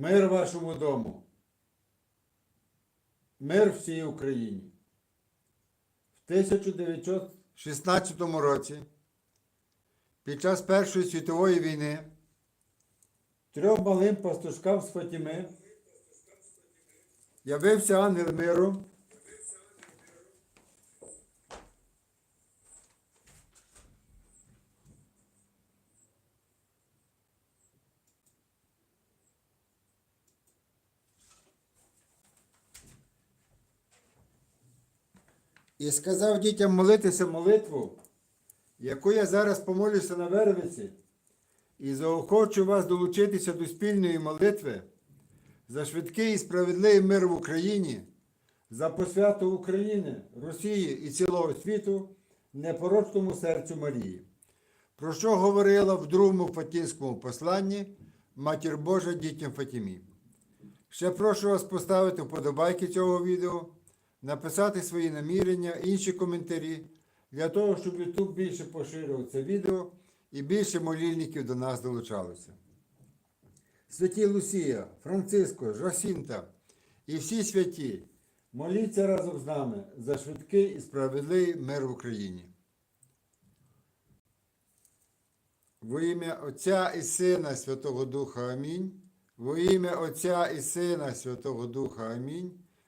Мир вашому дому. Мир всій Україні. В 1916 році, під час Першої світової війни, трьом малим пастушкам з Фатіми явився ангел миру. І сказав дітям молитися молитву, яку я зараз помолюся на Вервиці, і заохочу вас долучитися до спільної молитви за швидкий і справедливий мир в Україні, за посвяту України, Росії і цілого світу непорочному серцю Марії, про що говорила в другому Фатінському посланні Матір Божа дітям Фатімі. Ще прошу вас поставити вподобайки цього відео, написати свої намірення, інші коментарі, для того, щоб YouTube більше поширював це відео і більше молільників до нас долучалося. Святі Лусія, Франциско, Жосінта і всі святі, моліться разом з нами за швидкий і справедливий мир в Україні. Во ім'я Отця і Сина Святого Духа Амінь. Во ім'я Отця і Сина Святого Духа Амінь.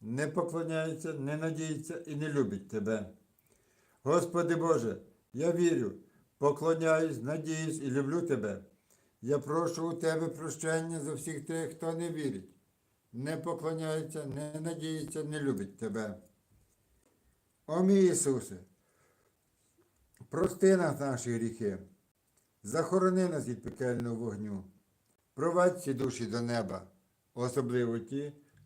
не поклоняється, не надіється і не любить Тебе. Господи Боже, я вірю, поклоняюсь, надіюсь і люблю Тебе. Я прошу у Тебе прощення за всіх тих, хто не вірить, не поклоняється, не надіється, не любить Тебе. О мій Ісусе, прости нас наші гріхи, захорони нас від пекельного вогню. Провадь ці душі до неба, особливо ті,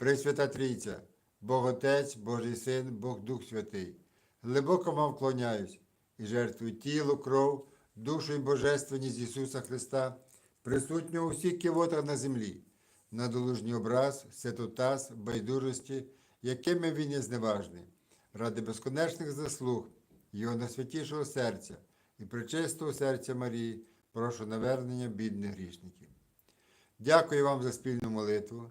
Пресвята Трійця, Бог Отець, Божий Син, Бог Дух Святий, глибоко вам вклоняюсь і жертвую тіло, кров, душу і божественність Ісуса Христа, присутнього у всіх кивотах на землі, на долужній образ, святотаз, байдужості, якими він є зневажний, ради безконечних заслуг Його найсвятішого серця і причистого серця Марії, прошу навернення бідних грішників. Дякую вам за спільну молитву.